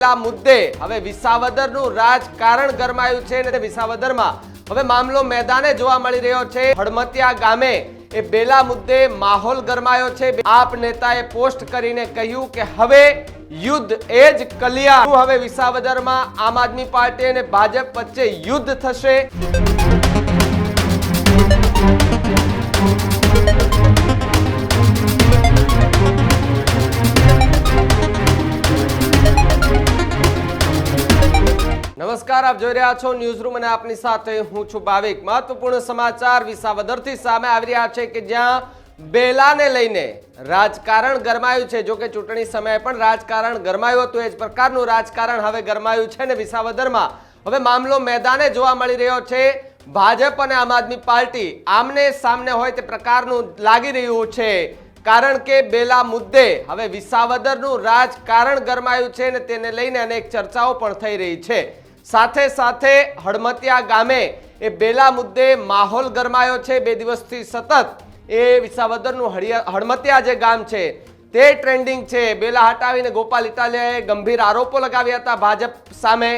મુદ્દે હવે વિસાવદરનું રાજકારણ ગરમાયું છે અને વિસાવદરમાં હવે મામલો મેદાને જોવા મળી રહ્યો છે. હડમતિયા ગામે એ બેલા મુદ્દે માહોલ ગરમાયો છે. આપ નેતાએ પોસ્ટ કરીને કહ્યું કે હવે યુદ્ધ એ જ કલ્યાણ. હવે વિસાવદરમાં આમ આદમી પાર્ટી અને ભાજપ વચ્ચે યુદ્ધ થશે. નમસ્કાર આપ જોઈ રહ્યા છો ન્યૂઝ રૂમ અને આપની સાથે હું છું ભાવિક. મહત્વપૂર્ણ સમાચાર વિસાવદરથી સામે આવી રહ્યા છે કે જ્યાં બેલાને લઈને રાજકારણ ગરમાયું છે. જો કે ચૂંટણી સમયે પણ રાજકારણ ગરમાયું હતું. એ જ પ્રકારનું રાજકારણ હવે ગરમાયું છે ને વિસાવદરમાં. હવે મામલો મેદાને જોવા મળી રહ્યો છે. ભાજપ અને આમ આદમી પાર્ટી આમને સામને હોય તે પ્રકારનું લાગી રહ્યું છે. કારણ કે બેલા મુદ્દે હવે વિસાવદરનું રાજકારણ ગરમાયું છે અને તેને લઈને અનેક ચર્ચાઓ પણ થઈ રહી છે. સાથે સાથે હળમતિયા ગામે એ બેલા મુદ્દે માહોલ ગરમાયો છે. બે દિવસથી સતત એ વિસાવદરનું હડમતિયા જે ગામ છે તે ટ્રેન્ડિંગ છે. બેલા હટાવીને ગોપાલ ઇટાલિયાએ ગંભીર આરોપો લગાવ્યા હતા ભાજપ સામે.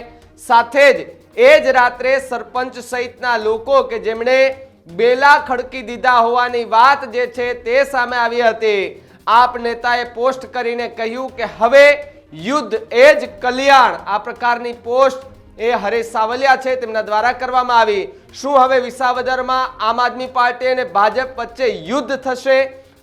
સાથે જ એ જ રાત્રે સરપંચ સહિતના લોકો કે જેમણે બેલા ખડકી દીધા હોવાની વાત જે છે તે સામે આવી હતી. આપ નેતાએ પોસ્ટ કરીને કહ્યું કે હવે યુદ્ધ એ જ કલ્યાણ આ પ્રકારની પોસ્ટ એ હરેશ સાવલિયા છે, તેમના દ્વારા કરવામાં આવી. શું હવે વિસાવદરમાં આમ આદમી પાર્ટી અને ભાજપ વચ્ચે યુદ્ધ થશે?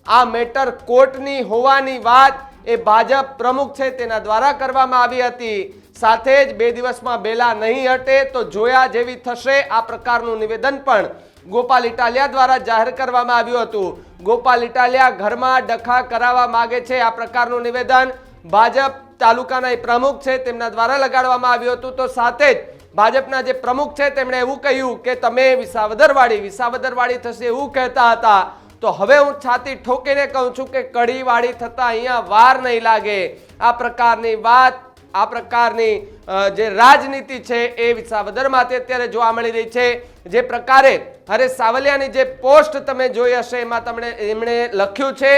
આ મેટર કોર્ટની હોવાની વાત એ ભાજપ પ્રમુખ છે, તેના દ્વારા કરવામાં આવી હતી. સાથે જ બે દિવસમાં બેલા નહીં હટે તો જોયા જેવી થશે આ પ્રકારનું નિવેદન પણ ગોપાલ ઇટાલિયા દ્વારા જાહેર કરવામાં આવ્યું હતું. ગોપાલ ઇટાલિયા ઘરમાં ડખા કરાવવા માગે છે આ પ્રકારનું નિવેદન. ભાજપ તાલુકાના એ પ્રમુખ છે, તેમના દ્વારા લગાડવામાં આવ્યું હતું. તો સાથે જ ભાજપના જે પ્રમુખ છે, તેમણે એવું કહ્યું કે તમે વિસાવદરવાળી વિસાવદરવાળી થશે એવું કહેતા હતા. તો હવે હું છાતી ઠોકીને કહું છું કે કઢીવાળી થતાં અહીંયા વાર નહીં લાગે. આ પ્રકારની વાત, આ પ્રકારની જે રાજનીતિ છે એ વિસાવદરમાં તે અત્યારે જોવા મળી રહી છે. જે પ્રકારે હરેશ સાવલિયાની જે પોસ્ટ તમે જોઈ હશે, એમાં તમને, એમણે લખ્યું છે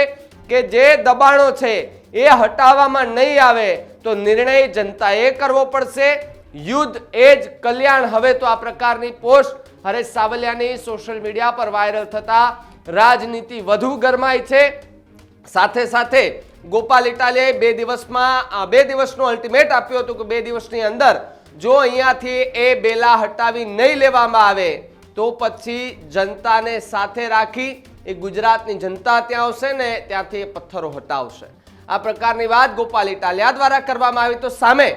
કે જે દબાણો છે એ હટાવવામાં નહીં આવે તો નિર્ણય જનતાએ કરવો પડશે. યુદ્ધ એ જ કલ્યાણ. હવે તો આ પ્રકારની પોસ્ટ હરેશ સાવલિયાની સોશિયલ મીડિયા પર વાયરલ થતા રાજનીતિ વધુ ગરમાઈ છે. સાથે સાથે ગોપાલ ઇટાલિયાએ બે દિવસમાં બે દિવસનું અલ્ટિમેટ આપ્યું હતું કે બે દિવસની અંદર જો અહીંયાથી એ બેલા હટાવી નહીં લેવામાં આવે, તો પછી જનતાને સાથે રાખી એ ગુજરાતની જનતા ત્યાં આવશે ને ત્યાંથી પથ્થરો હટાવશે. આ પ્રકારની વાત ગોપાલ ઇટાલિયા દ્વારા કરવામાં આવી. તો સામે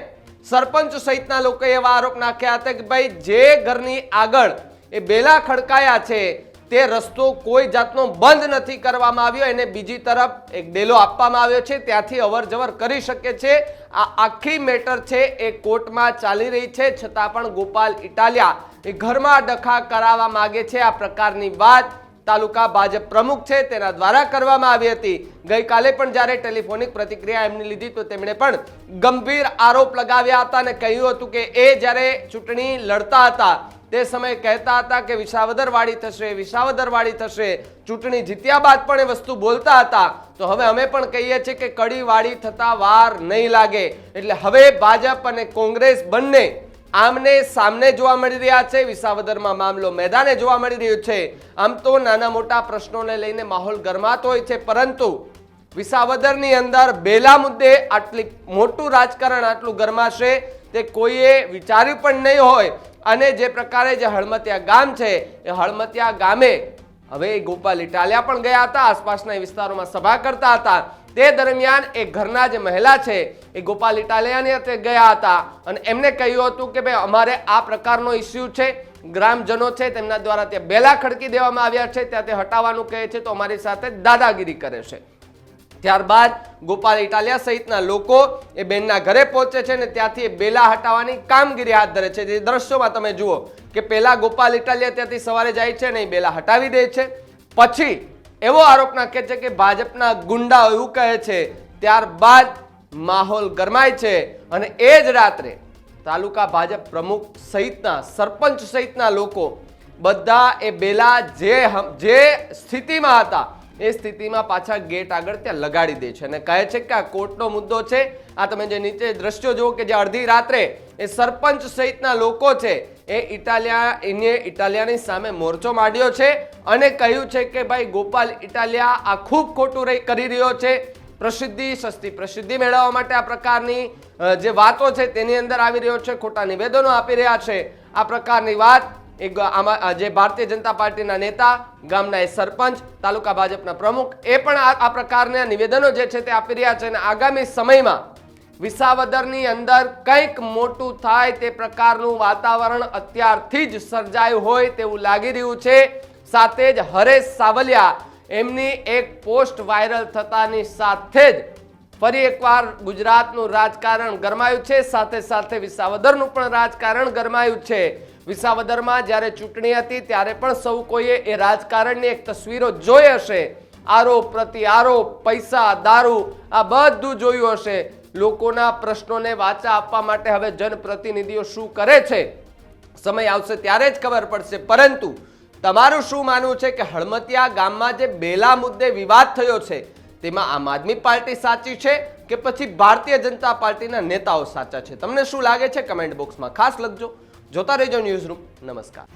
સરપંચ સહિતના લોકોએ એવા આરોપ નાખ્યા હતા કે ભાઈ, જે ઘરની આગળ એ બેલા ખડકાયા છે, તે રસ્તો કોઈ જાતનો બંધ નથી કરવામાં આવ્યો. એને બીજી તરફ એક ડેલો આપવામાં આવ્યો છે. ત્યાંથી અવરજવર કરી શકે છે. આ આખી મેટર છે એ કોર્ટમાં ચાલી રહી છે. છતાં પણ ગોપાલ ઇટાલિયા એ ઘરમાં ડખા કરાવવા માગે છે. આ પ્રકારની વાત તાલુકા ભાજપ પ્રમુખ છે, તેના દ્વારા કરવામાં આવી હતી. ગઈકાલે પણ જ્યારે ટેલિફોનિક પ્રતિક્રિયા એમની લીધી, તો તેમણે પણ ગંભીર આરોપ લગાવ્યા હતા અને કહ્યું હતું કે એ જ્યારે ચૂંટણી લડતા હતા, તે સમયે કહેતા હતા કે વિસાવદર વાળી થશે વિસાવદર વાળી થશે, ચૂંટણી જીત્યા બાદ પણ એ વસ્તુ બોલતા હતા. તો હવે અમે પણ કહીએ છીએ કે કડી વાળી થતા વાર નહીં લાગે. એટલે હવે ભાજપ અને કોંગ્રેસ બંને આમને સામને જોવા મળી રહ્યા છે. વિસાવદરમાં મામલો મેદાને જોવા મળી રહ્યો છે. આમ તો નાના મોટા પ્રશ્નોને લઈને માહોલ ગરમાતો હોય છે, પરંતુ વિસાવદરની અંદર બેલા મુદ્દે આટલી મોટું રાજકારણ આટલું ગરમાશે તે કોઈએ વિચાર્યું પણ નહીં હોય. અને જે પ્રકારે જે હળમતિયા ગામ છે, એ હળમતિયા ગામે હવે ગોપાલ ઇટાલિયા પણ ગયા હતા. આસપાસના વિસ્તારોમાં સભા કરતા હતા. તે દરમિયાન એ ઘરના જે મહિલા છે, એ ગોપાલ ઇટાલિયાની ગયા હતા અને એમને કહ્યું હતું કે ભાઈ, અમારે આ પ્રકારનો ઇસ્યુ છે, ગ્રામજનો છે, તેમના દ્વારા ત્યાં બેલા ખડકી દેવામાં આવ્યા છે, ત્યાં તે હટાવવાનું કહે છે, તો અમારી સાથે દાદાગીરી કરે છે. ત્યારબાદ ગોપાલ ઇટાલિયા સહિતના લોકો એ બેનના ઘરે પહોંચે છે અને ત્યાંથી એ બેલા હટાવવાની કામગીરી હાથ ધરે છે. જે દ્રશ્યોમાં તમે જુઓ કે પહેલાં ગોપાલ ઇટાલિયા ત્યાંથી સવારે જાય છે અને એ બેલા હટાવી દે છે. પછી એવો આરોપ નાખે છે કે ભાજપના ગુંડાઓ એવું કહે છે, ત્યારબાદ માહોલ ગરમાય છે અને એ જ રાત્રે તાલુકા ભાજપ પ્રમુખ સહિતના, સરપંચ સહિતના લોકો બધા એ બેલા જે જે સ્થિતિમાં હતા, એ સ્થિતિમાં પાછા ગેટ આગળ ત્યાં લગાડી દે છે અને કહે છે કે આ કોર્ટનો મુદ્દો છે. આ તમે જે નીચે દ્રશ્યો જુઓ કે જે અડધી રાત્રે એ સરપંચ સહિતના લોકો છે એ ઇટાલિયા, એને ઇટાલિયાની સામે મોરચો માંડ્યો છે અને કહ્યું છે કે ભાઈ ગોપાલ ઇટાલિયા આ ખૂબ ખોટું કરી રહ્યો છે. પ્રસિદ્ધિ, સસ્તી પ્રસિદ્ધિ મેળવવા માટે આ પ્રકારની જે વાતો છે તેની અંદર આવી રહ્યો છે, ખોટા નિવેદનો આપી રહ્યા છે. આ પ્રકારની વાત એ આમાં જે ભારતીય જનતા પાર્ટીના નેતા, ગામના એ સરપંચ, તાલુકા ભાજપના પ્રમુખ, એ પણ આ પ્રકારના નિવેદનો જે છે તે આપી રહ્યા છે અને આગામી સમયમાં વિસાવદરની અંદર કંઈક મોટું થાય તે પ્રકારનું વાતાવરણ અત્યારથી જ સર્જાયું હોય તેવું લાગી રહ્યું છે. સાથે જ હરેશ સાવલિયા એમની એક પોસ્ટ વાયરલ થતાની સાથે જ ફરી એકવાર ગુજરાતનું રાજકારણ ગરમાયું છે. સાથે સાથે વિસાવદરનું પણ રાજકારણ ગરમાયું છે. વિસાવદરમાં જ્યારે ચૂંટણી હતી ત્યારે પણ સૌ કોઈએ એ રાજકારણની એક તસવીરો જોઈ હશે. આરોપ પ્રતિ આરોપ પૈસા, દારૂ, આ બધું જોયું હશે. લોકોના પ્રશ્નોને વાચા આપવા માટે હવે જનપ્રતિનિધિઓ શું કરે છે? સમય આવશે ત્યારે જ ખબર પડશે. પરંતુ તમારું શું માનવું છે કે હળમતિયા ગામમાં જે બેલા મુદ્દે વિવાદ થયો છે, તેમાં આમ આદમી પાર્ટી સાચી છે કે પછી ભારતીય જનતા પાર્ટીના નેતાઓ સાચા છે? તમને શું લાગે છે? કમેન્ટ બોક્સમાં ખાસ લખજો. જોતા રહેજો ન્યૂઝ રૂમ. નમસ્કાર.